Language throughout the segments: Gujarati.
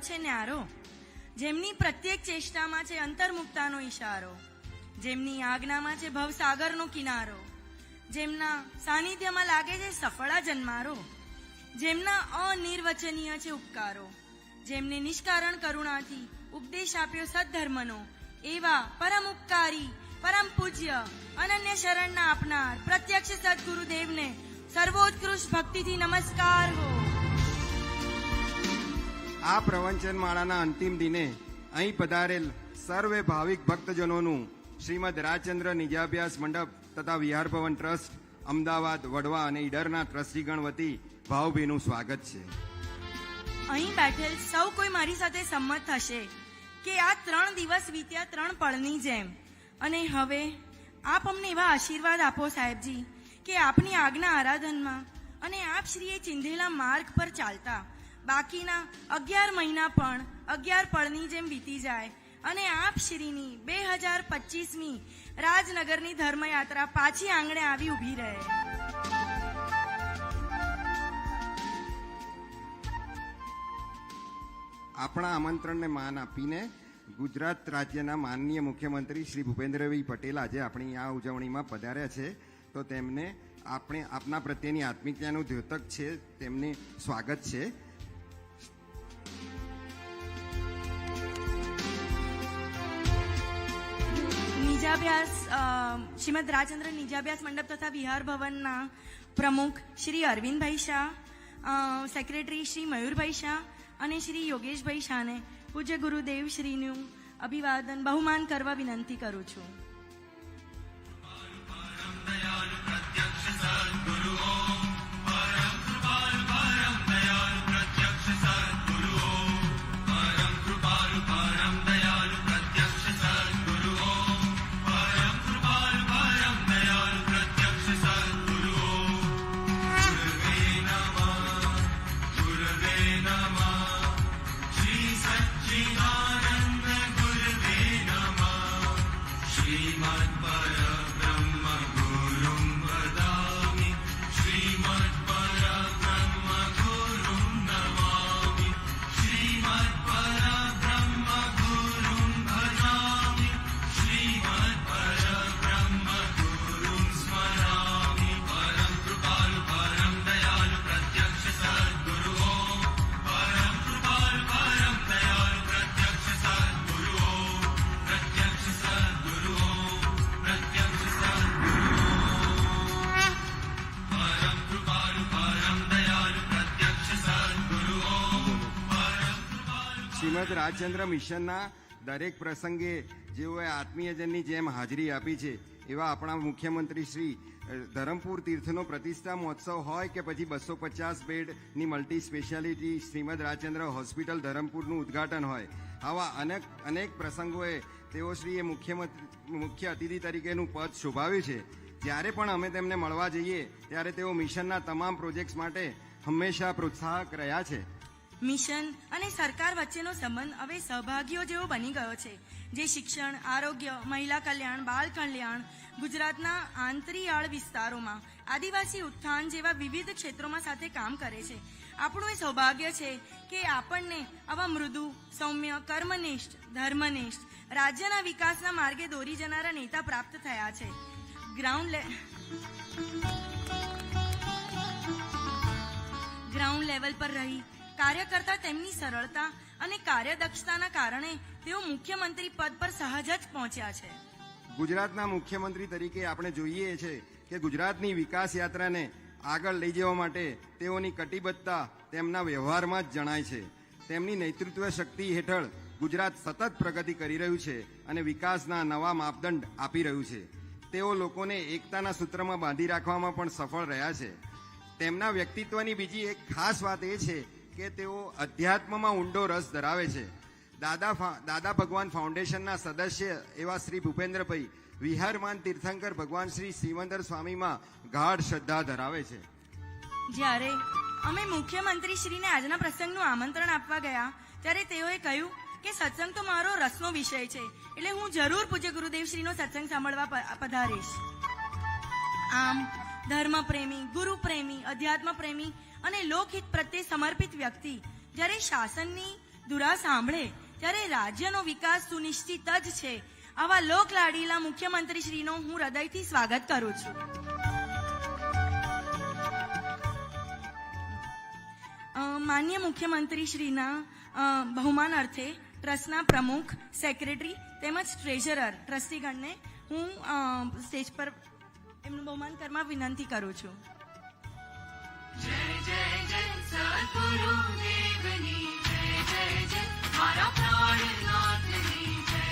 છે ન્યારો જેમની પ્રત્યેક ચેષ્ટામાં છે અંતર્મુક્તાનો ઈશારો. જેમની આજ્ઞામાં છે ભવસાગરનો કિનારો. જેમના સાનિધ્યમાં લાગે છે સફળા જન્મારો. જેમના અનિર્વચનીય છે ઉપકારો. જેમને નિષ્કારણ કરુણાથી ઉપદેશ આપ્યો સદ્ધર્મનો, એવા પરમ ઉપકારી, પરમ પૂજ્ય, અનન્ય શરણના આપનાર પ્રત્યક્ષ સદગુરુદેવને સર્વોત્કૃષ્ટ ભક્તિથી નમસ્કાર હો. આ પ્રવચન માળાના અંતિમ દિને અહીં પધારેલ સર્વે ભાવિક ભક્તજનોનું શ્રીમદ રાજચંદ્ર નિજાભ્યાસ મંડપ તથા વિહાર ભવન ટ્રસ્ટ, અમદાવાદ, વડવા અને ઈડરના ટ્રસ્ટીગણ વતી ભાવભીનું સ્વાગત છે. અહીં બેઠેલ સૌ કોઈ મારી સાથે સંમત થશે કે આ ત્રણ દિવસ વીત્યા ત્રણ પળની જેમ. અને હવે આપ અમને એવા આશીર્વાદ આપો સાહેબજી કે આપની આજ્ઞા આરાધનમાં અને આપ શ્રીએ ચિંધેલા માર્ગ પર ચાલતા બાકીના અગિયાર મહિના પણ અગિયાર પળની જેમ વીતી જાય અને આપ શ્રીની બે હજાર પચીસમી રાજનગરની ધર્મયાત્રા પાછી આંગણે આવી ઊભી રહે. આપણા આમંત્રણને માન આપીને ગુજરાત રાજ્યના માનનીય મુખ્યમંત્રી શ્રી ભૂપેન્દ્રભાઈ પટેલ આજે આપણી આ ઉજવણીમાં પધાર્યા છે. તો તેમને આપણે આપના પ્રત્યેની આત્મિકતાનું દ્યોતક છે. તેમને સ્વાગત છે. નિજાભ્યાસ શ્રીમદ રાજચંદ્ર નિજાભ્યાસ મંડપ તથા વિહાર ભવનના પ્રમુખ શ્રી અરવિંદભાઈ શાહ સેક્રેટરી શ્રી મયુરભાઈ શાહ અને શ્રી યોગેશભાઈ શાહને પૂજ્ય ગુરુદેવ શ્રીનું અભિવાદન બહુમાન કરવા વિનંતી કરું છું. રાજચંદ્ર મિશનના દરેક પ્રસંગે જેઓએ આત્મીયજનની જેમ હાજરી આપી છે, એવા આપણા મુખ્યમંત્રી શ્રી ધરમપુર તીર્થનો પ્રતિષ્ઠા મહોત્સવ હોય કે પછી બસો પચાસ બેડની multi speciality Shrimad Rajchandra hospital ધરમપુરનું ઉદ્ઘાટન હોય, આવા અનેક અનેક પ્રસંગોએ તેઓ શ્રીએ મુખ્યમંત્રી, મુખ્ય અતિથિ તરીકેનું પદ શોભાવ્યું છે. જ્યારે પણ અમે તેમને મળવા જઈએ, ત્યારે તેઓ મિશનના તમામ પ્રોજેક્ટ્સ માટે હંમેશા પ્રોત્સાહક રહ્યા છે. મિશન અને સરકાર વચ્ચેનો સંબંધ હવે સહભાગીઓ જેવો બની ગયો છે. જે શિક્ષણ, આરોગ્ય, મહિલા કલ્યાણ, બાળ કલ્યાણ, ગુજરાતના આંતરિયાળ વિસ્તારોમાં આદિવાસી ઉત્થાન જેવા વિવિધ ક્ષેત્રોમાં સાથે કામ કરે છે. આપણું એ સૌભાગ્ય છે કે આપણને આવા મૃદુ, સૌમ્ય, કર્મનિષ્ઠ, ધર્મનિષ્ઠ, રાજ્યના વિકાસના માર્ગે દોરી જનારા નેતા પ્રાપ્ત થયા છે. ગ્રાઉન્ડ લે, ગ્રાઉન્ડ લેવલ પર રહી કાર્ય કરતા તેમની સરળતા અને કાર્યદક્ષતાના કારણે તેઓ મુખ્યમંત્રી પદ પર સહજ જ પહોંચ્યા છે. ગુજરાતના મુખ્યમંત્રી તરીકે આપણે જોઈએ છે કે ગુજરાતની વિકાસ યાત્રાને આગળ લઈ જવા માટે તેઓની કટિબદ્ધતા તેમના વ્યવહારમાં જ જણાય છે. તેમની નેતૃત્વ શક્તિ હેઠળ ગુજરાત સતત પ્રગતિ કરી રહ્યું છે અને વિકાસના નવા માપદંડ આપી રહ્યું છે. તેઓ લોકોને એકતાના સૂત્રમાં બાંધી રાખવામાં પણ સફળ રહ્યા છે. તેમના વ્યક્તિત્વની બીજી એક ખાસ વાત એ છે કે તેઓ અધ્યાત્મમાં ઊંડો રસ ધરાવે છે. દાદા દાદા ભગવાન ફાઉન્ડેશનના સદસ્ય એવા શ્રી ભૂપેન્દ્રભાઈ વિહારમાન તીર્થંકર ભગવાન શ્રી સિવંદર સ્વામીમાં ગાઢ શ્રદ્ધા ધરાવે છે. જ્યારે અમે મુખ્યમંત્રી શ્રીને આજના પ્રસંગનું આમંત્રણ આપવા ગયા, ત્યારે તેઓએ કહ્યું કે સત્સંગ તો મારો રસનો વિષય છે, એટલે હું જરૂર પૂજ્ય ગુરુદેવ શ્રીનો સત્સંગ સાંભળવા પધારીશ. આમ ધર્મ પ્રેમી ગુરુ ગુરુપ્રેમી અધ્યાત્મ પ્રેમી અને લોકહિત પ્રત્યે સમર્પિત વ્યક્તિ. જ્યારે શાસનની દુરા સાંભળે, ત્યારે રાજ્યનો વિકાસ સુનિશ્ચિત જ છે. આવા લોકલાડીલા મુખ્યમંત્રી શ્રીનો હું હૃદયથી સ્વાગત કરું છું. માન્ય મુખ્યમંત્રી શ્રીના બહુમાન અર્થે ટ્રસ્ટના પ્રમુખ, સેક્રેટરી તેમજ ટ્રેઝરર ટ્રસ્ટીગણને હું સ્ટેજ પર એમનું બહુમાન કરવા વિનંતી કરું છું. जय जय सद्गुरु जय जय चाण जय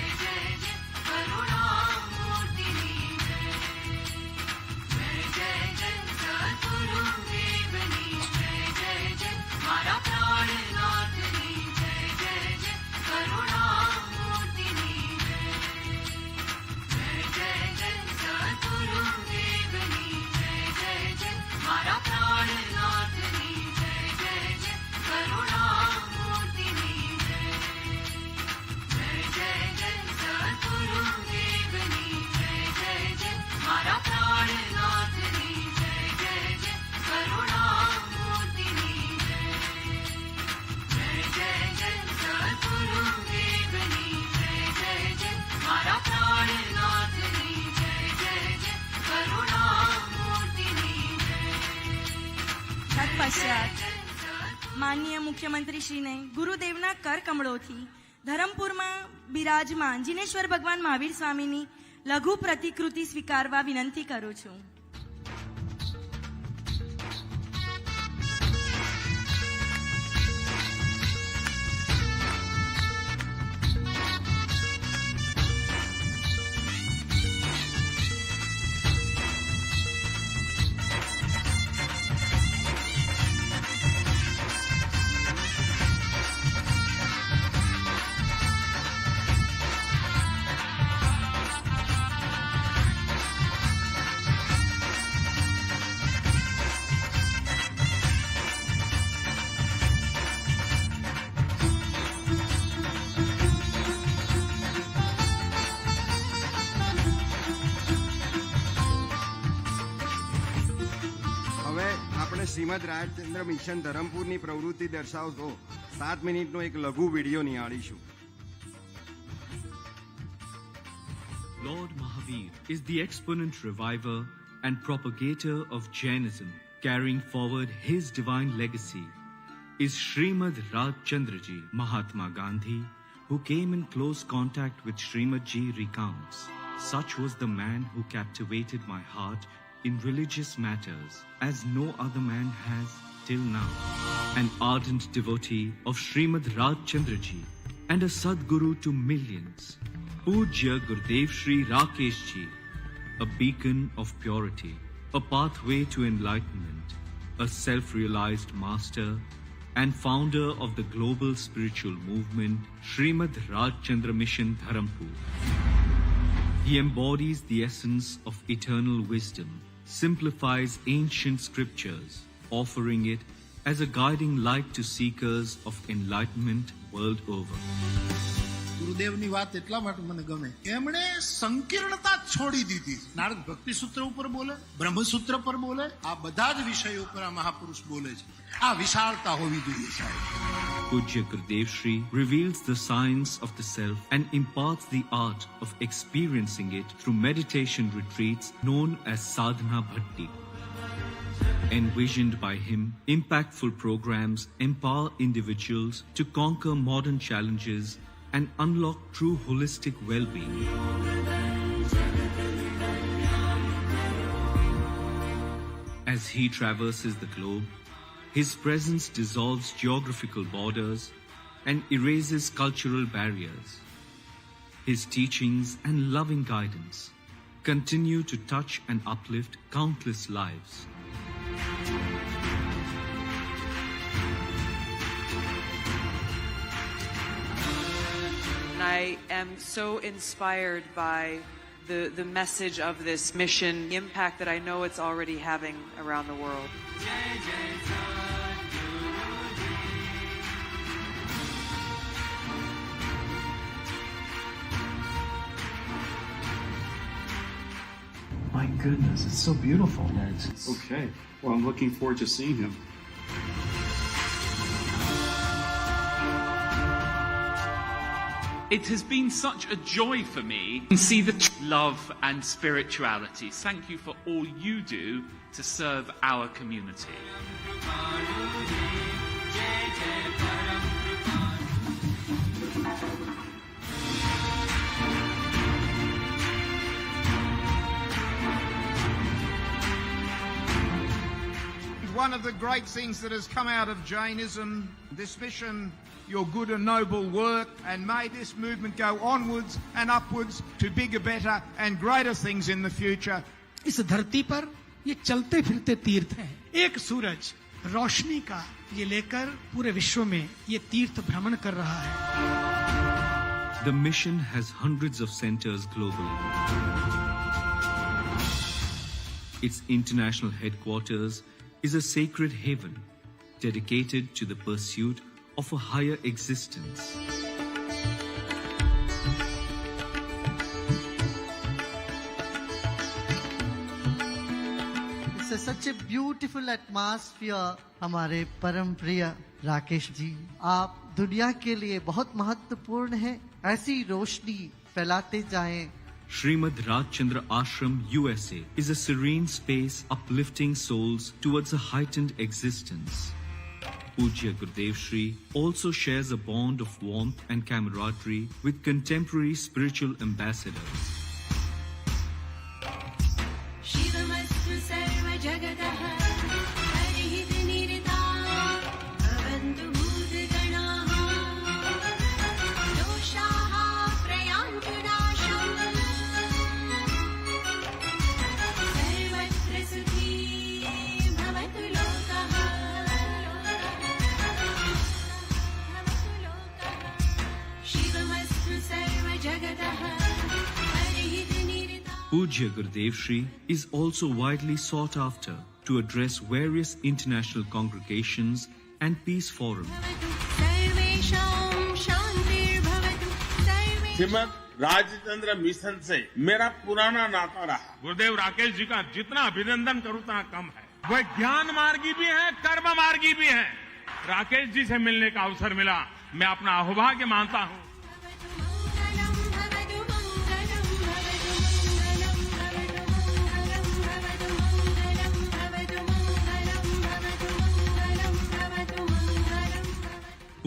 શ્રીને ગુરુદેવના કર કમળોથી ધરમપુરમાં બિરાજમાન જીનેશ્વર ભગવાન મહાવીર સ્વામીની લઘુ પ્રતિકૃતિ સ્વીકારવા વિનંતી કરું છું. શ્રીમદ રાજચંદ્ર મિશન ધરમપુરની પ્રવૃત્તિ દર્શાવતો સાત મિનિટનો એક લઘુ વિડીયો નિહાળીશું Lord Mahavir is the exponent reviver and propagator of Jainism. Carrying forward his divine legacy is Srimad Rajchandraji Mahatma Gandhi, who came in close contact with Srimad Ji recounts. Such was the man who captivated my heart in religious matters as no other man has till now. An ardent devotee of Srimad Rajchandraji and a Sadguru to millions. Pujya Gurudev Sri Rakesh Ji, a beacon of purity, a pathway to enlightenment, a self realized master, and founder of the global spiritual movement Srimad Rajchandra Mission Dharampur. He embodies the essence of eternal wisdom, simplifies ancient scriptures, offering it as a guiding light to seekers of enlightenment world over. ગુરુદેવની વાત એટલા માટે મને ગમે કે એમણે સંકીર્ણતા જ છોડી દીધી નારદ ભક્તિ સૂત્ર ઉપર બોલે બ્રહ્મસૂત્ર પર બોલે આ બધા જ વિષયો ઉપર આ મહાપુરુષ બોલે છે આ વિશાળતા હોવી જોઈએ સાહેબ Pujya Gurudev Shri reveals the science of the self and imparts the art of experiencing it through meditation retreats known as sadhana bhakti. Envisioned by him, impactful programs empower individuals to conquer modern challenges and unlock true holistic well-being. As he traverses the globe, his presence dissolves geographical borders and erases cultural barriers. His teachings and loving guidance continue to touch and uplift countless lives. I am so inspired by the, the message of this mission, the impact that I know it's already having around the world. My goodness, it's so beautiful. it's Okay. Well, I'm looking forward to seeing him. It has been such a joy for me to see the love and spirituality. Thank you for all you do to serve our community. One of the great things that has come out of Jainism, this mission, your good and noble work, and may this movement go onwards and upwards to bigger, better, and greater things in the future. इस धरती पर ये चलते फिरते तीर्थ हैं एक सूरज रोशनी का ये लेकर पूरे विश्व में ये तीर्थ भ्रमण कर रहा है The mission has hundreds of centers globally. Its international headquarters is a sacred haven dedicated to the pursuit of a higher existence. It's a, such a beautiful atmosphere हमारे परम प्रिय राकेश जी आप दुनिया के लिए बहुत महत्वपूर्ण हैं ऐसी रोशनी फैलाते जाएं Srimad Rajchandra Ashram USA is a serene space uplifting souls towards a heightened existence. Pujya Gurudev Shri also shares a bond of warmth and camaraderie with contemporary spiritual ambassadors. Pujya Gurudev Shri is also widely sought after to address various international congregations and peace forums. सर्वेषां शान्तिर्भवतु सर्वे श्रीमद राजचंद्र मिशन से मेरा पुराना नाता रहा गुरुदेव राकेश जी का जितना अभिनंदन करूं उतना कम है वह ज्ञान मार्गी भी है कर्म मार्गी भी है राकेश जी से मिलने का अवसर मिला मैं अपना अहोभाग्य मानता हूं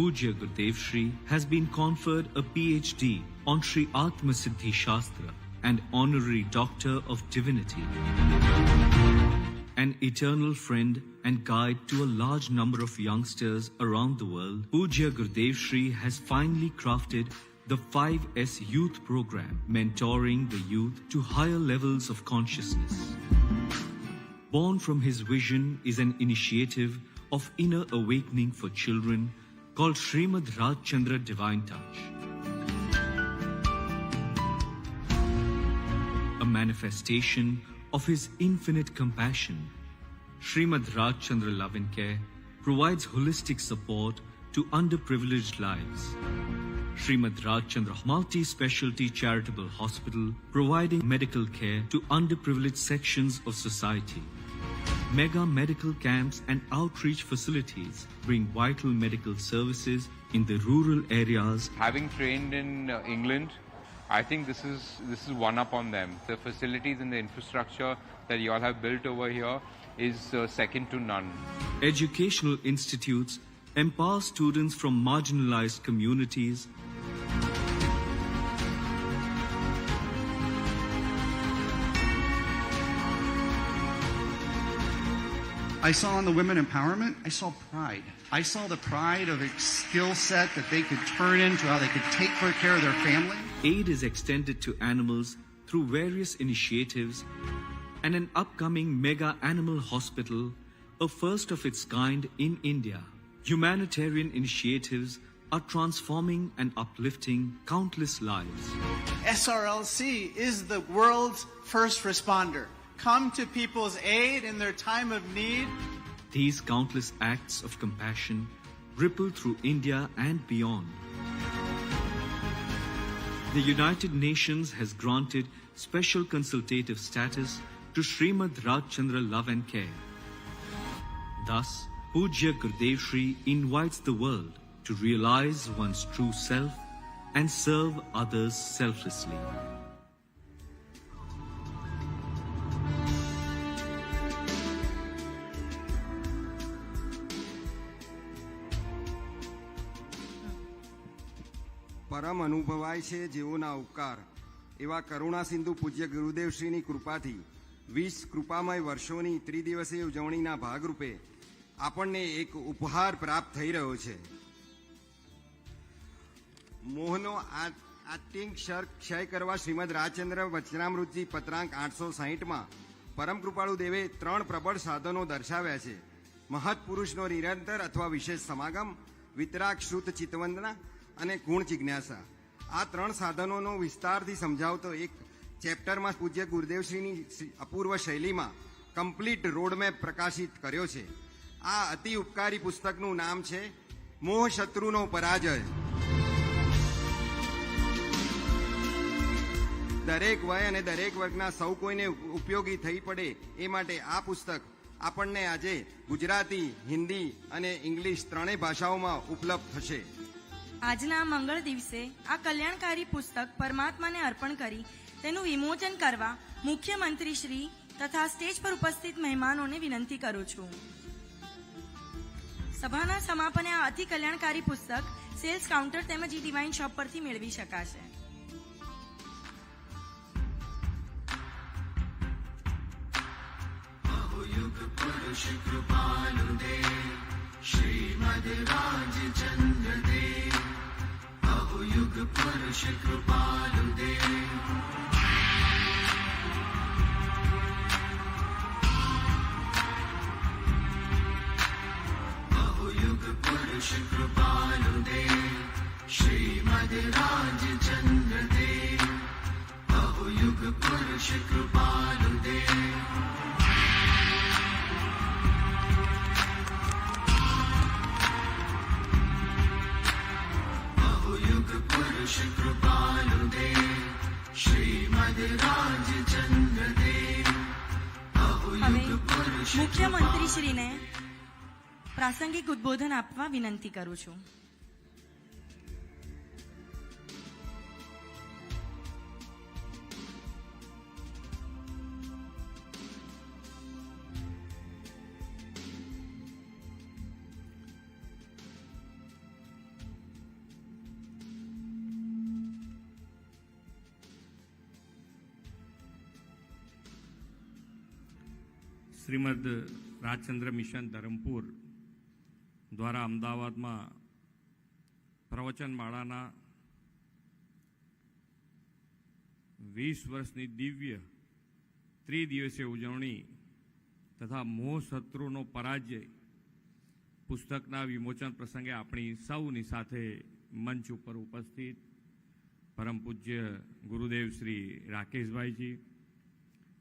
Pujya Gurudev Shri has been conferred a PhD on Sri Atma Siddhi Shastra and honorary Doctor of Divinity. An eternal friend and guide to a large number of youngsters around the world, Pujya Gurudev Shri has finally crafted the 5S Youth Program, mentoring the youth to higher levels of consciousness. Born from his vision is an initiative of inner awakening for children called Srimad Rajchandra Divine Touch. A manifestation of his infinite compassion, Srimad Rajchandra Love and Care provides holistic support to underprivileged lives. Srimad Rajchandra Multi-Specialty Charitable Hospital providing medical care to underprivileged sections of society. Mega medical camps and outreach facilities bring vital medical services in the rural areas Having trained in uh, England, I think this is this is one up on them. The facilities and the infrastructure that you all have built over here is uh, second to none. Educational institutes empower students from marginalized communities. I saw in the women empowerment, I saw pride. I saw the pride of a skill set that they could turn into how they could take care of their family. Aid is extended to animals through various initiatives and an upcoming mega animal hospital, a first of its kind in India. Humanitarian initiatives are transforming and uplifting countless lives. SRLC is the world's first responder. Come to people's aid in their time of need. These countless acts of compassion ripple through India and beyond. The United Nations has granted special consultative status to Srimad Rajchandra Love and Care. Thus, Pujya Gurudev Shri invites the world to realize one's true self and serve others selflessly. પરમ અનુભવાય છે જેઓના ઉપકાર. એવા કરુણા સિંધુ પૂજ્ય ગુરુદેવશ્રીની કૃપાથી વીસ કૃપામય વર્ષોની ત્રિદિવસીય ઉજવણીના ભાગરૂપે આપણને એક ઉપહાર પ્રાપ્ત થઈ રહ્યો છે. મોહનો આ- આત્યંતિક ક્ષય કરવા શ્રીમદ રાજચંદ્ર વચનામૃતજી પત્રાંક આઠસો સાહીઠમાં પરમ કૃપાળુ દેવે ત્રણ પ્રબળ સાધનો દર્શાવ્યા છે. મહત્પુરુષનો નિરંતર અથવા વિશેષ સમાગમ, વિતરાગ શ્રુત ચિત્તવંદના અને ગુણ જિજ્ઞાસા. આ ત્રણ સાધનોનો વિસ્તારથી સમજાવતો એક ચેપ્ટરમાં પૂજ્ય ગુરુદેવશ્રીની શ્રી- અપૂર્વ શૈલીમાં કમ્પ્લીટ રોડમેપ પ્રકાશિત કર્યો છે. આ અતિ ઉપકારી પુસ્તકનું નામ છે મોહ શત્રુનો પરાજય દરેક વય અને દરેક વર્ગના સૌ કોઈને ઉપયોગી થઈ પડે એ માટે આ પુસ્તક આપણને આજે ગુજરાતી, હિન્દી અને ઇંગ્લિશ ત્રણેય ભાષાઓમાં ઉપલબ્ધ થશે. આજના મંગળ દિવસે આ કલ્યાણકારી પુસ્તક પરમાત્માને અર્પણ કરી તેનું વિમોચન કરવા મુખ્યમંત્રી શ્રી તથા સ્ટેજ પર ઉપસ્થિત મહેમાનોને વિનંતી કરું છું. સભાના સમાપને આ અતિ કલ્યાણકારી પુસ્તક સેલ્સ કાઉન્ટર તેમજ ઈ ડિવાઇન શોપ પરથી મેળવી શકાશે. શ્રીમદ રાજચંદ્ર દેવ యుగ పురుష కృపాలుదే బహుయుగ పురుష కృపాలుదే శ్రీమద్ రాజ చంద్రదే బహుయుగ పురుష కృపాలు મુખ્યમંત્રીશ્રીને પ્રાસંગિક ઉદ્બોધન આપવા વિનંતી કરું છું. શ્રીમદ રાજચંદ્ર મિશન ધરમપુર દ્વારા અમદાવાદમાં પ્રવચનમાળાના વીસ વર્ષની દિવ્ય ત્રિદિવસીય ઉજવણી તથા મોહશત્રુનો પરાજય પુસ્તકના વિમોચન પ્રસંગે આપણી સૌની સાથે મંચ ઉપર ઉપસ્થિત પરમ પૂજ્ય ગુરુદેવ શ્રી રાકેશભાઈજી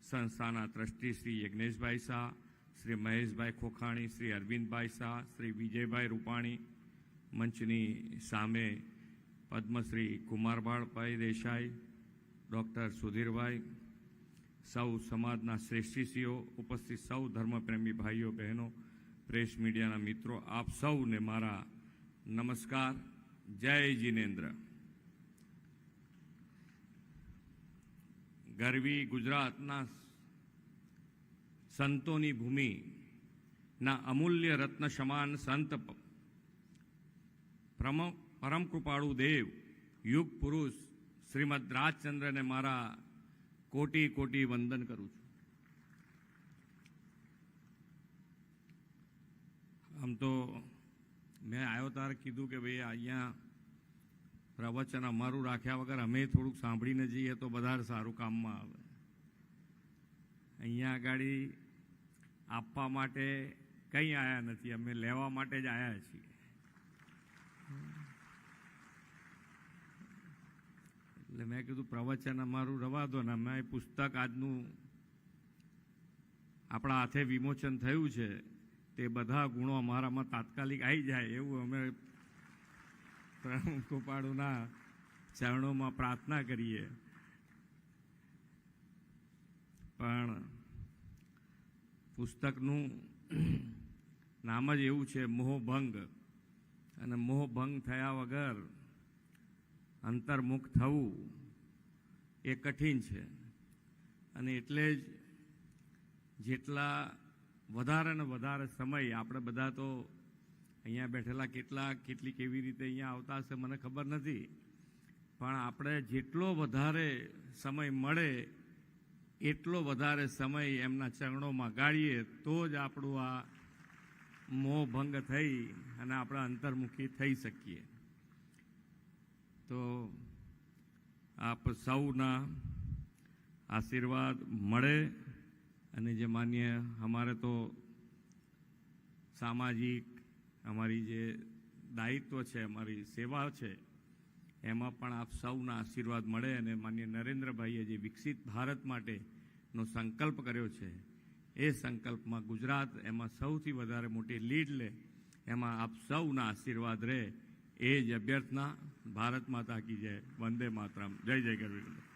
સંસ્થાના ટ્રસ્ટી શ્રી યજ્ઞેશભાઈ શાહ, શ્રી મહેશભાઈ ખોખાણી, શ્રી અરવિંદભાઈ શાહ, શ્રી વિજયભાઈ રૂપાણી મંચની સામે પદ્મશ્રી કુમારભાળભાઈ દેસાઈ, ડૉક્ટર સુધીરભાઈ, સૌ સમાજના શ્રેષ્ઠીશ્રીઓ, ઉપસ્થિત સૌ ધર્મપ્રેમી ભાઈઓ, બહેનો, પ્રેસ મીડિયાના મિત્રો, આપ સૌને મારા નમસ્કાર. જય જિનેન્દ્ર. ગરવી ગુજરાતના સંતોની ભૂમિના અમૂલ્ય રત્ન સમાન સંત પ- પરમ કૃપાળુ દેવ, યુગ પુરુષ શ્રીમદ રાજચંદ્રને મારા કોટી કોટી વંદન કરું છું. આમ તો મેં આવ્યો ત્યારે કીધું કે ભાઈ અહીંયા પ્રવચન અમારું રાખ્યા વગર અમે થોડુંક સાંભળીને જઈએ તો વધારે સારું કામમાં આવે. અહીંયા આગળ આપવા માટે કંઈ આવ્યા નથી. અમે લેવા માટે જ આવ્યા છીએ. એટલે મેં કીધું પ્રવચન અમારું રવા દો ને અમે પુસ્તક આજનું આપણા હાથે વિમોચન થયું છે. તે બધા ગુણો અમારામાં તાત્કાલિક આવી જાય એવું અમે પ્રમુખ કૃપાળુના ચરણોમાં પ્રાર્થના કરીએ. પણ પુસ્તકનું નામ જ એવું છે, મોહભંગ. અને મોહભંગ થયા વગર અંતર્મુખ થવું એ કઠિન છે. અને એટલે જ જેટલા વધારે ને વધારે સમય, આપણે બધા તો અહીંયા બેઠેલા કેટલા કેટલી કેવી રીતે અહીંયા આવતા હશે મને ખબર નથી. પણ આપણે જેટલો વધારે સમય મળે, એટલો વધારે સમય એમના ચરણોમાં ગાળીએ, તો જ આપણું આ મોહ ભંગ થઈ અને આપણે અંતર્મુખી થઈ શકીએ. તો આપ સૌના આશીર્વાદ મળે અને જે માન્ય, અમારે તો સામાજિક અમારી જે દાયિત્વ છે, અમારી સેવા છે, એમાં પણ આપ સૌના આશીર્વાદ મળે અને માન્ય નરેન્દ્રભાઈએ જે વિકસિત ભારત માટેનો સંકલ્પ કર્યો છે, એ સંકલ્પમાં ગુજરાત એમાં સૌથી વધારે મોટી લીડ લે, એમાં આપ સૌના આશીર્વાદ રહે, એ જ અભ્યર્થના ભારત માતા કી જય, વંદે માતરમ. જય જય ગરવી